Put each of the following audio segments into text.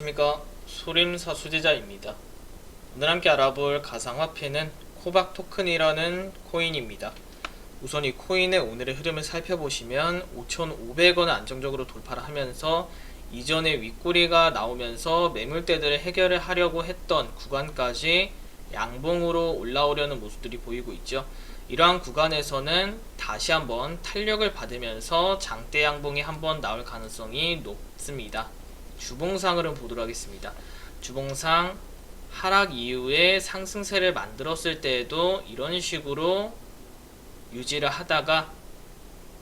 안녕하십니까 소림사 수제자입니다. 오늘 함께 알아볼 가상화폐는 코박 토큰이라는 코인입니다. 우선 이 코인의 오늘의 흐름을 살펴보시면 5,500원을 안정적으로 돌파를 하면서 이전에 윗꼬리가 나오면서 매물대들을 해결을 하려고 했던 구간까지 양봉으로 올라오려는 모습들이 보이고 있죠. 이러한 구간에서는 다시 한번 탄력을 받으면서 장대 양봉이 한번 나올 가능성이 높습니다. 주봉상으로 보도록 하겠습니다. 주봉상 하락 이후에 상승세를 만들었을 때에도 이런 식으로 유지를 하다가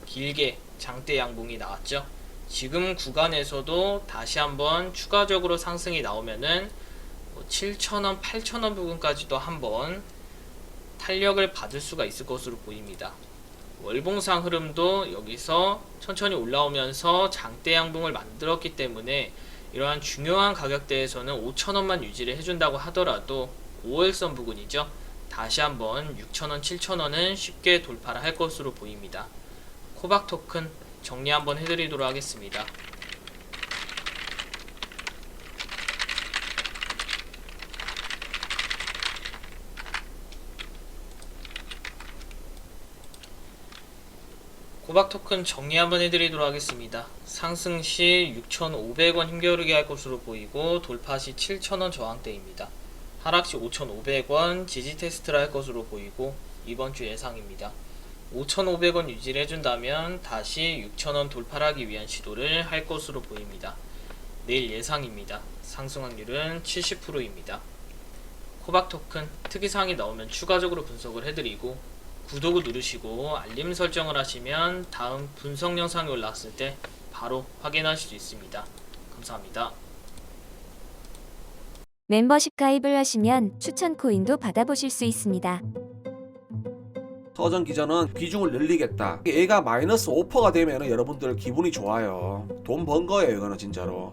길게 장대 양봉이 나왔죠. 지금 구간에서도 다시 한번 추가적으로 상승이 나오면은 7,000원, 8,000원 부분까지도 한번 탄력을 받을 수가 있을 것으로 보입니다. 월봉상 흐름도 여기서 천천히 올라오면서 장대 양봉을 만들었기 때문에 이러한 중요한 가격대에서는 5천원만 유지를 해준다고 하더라도 5월선 부근이죠. 다시 한번 6천원, 7천원은 쉽게 돌파를 할 것으로 보입니다. 코박 토큰 정리 한번 해드리도록 하겠습니다. 고박 토큰 정리 한번 해드리도록 하겠습니다. 상승 시 6,500원 힘겨루게 할 것으로 보이고 돌파 시 7,000원 저항대입니다. 하락 시 5,500원 지지 테스트를 할 것으로 보이고 이번 주 예상입니다. 5,500원 유지를 해준다면 다시 6,000원 돌파하기 위한 시도를 할 것으로 보입니다. 내일 예상입니다. 상승 확률은 70%입니다. 코박 토큰 특이사항이 나오면 추가적으로 분석을 해드리고 구독을 누르시고 알림 설정을 하시면 다음 분석 영상이 올라왔을 때 바로 확인하실 수 있습니다. 감사합니다. 멤버십 가입을 하시면 추천 코인도 받아보실 수 있습니다. 서전 기자는 비중을 늘리겠다. 얘가 마이너스 5%가 되면 여러분들 기분이 좋아요. 돈 번 거예요, 이거는 진짜로.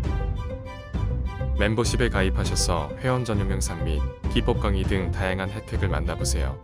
멤버십에 가입하셔서 회원 전용 영상 및 기법 강의 등 다양한 혜택을 만나보세요.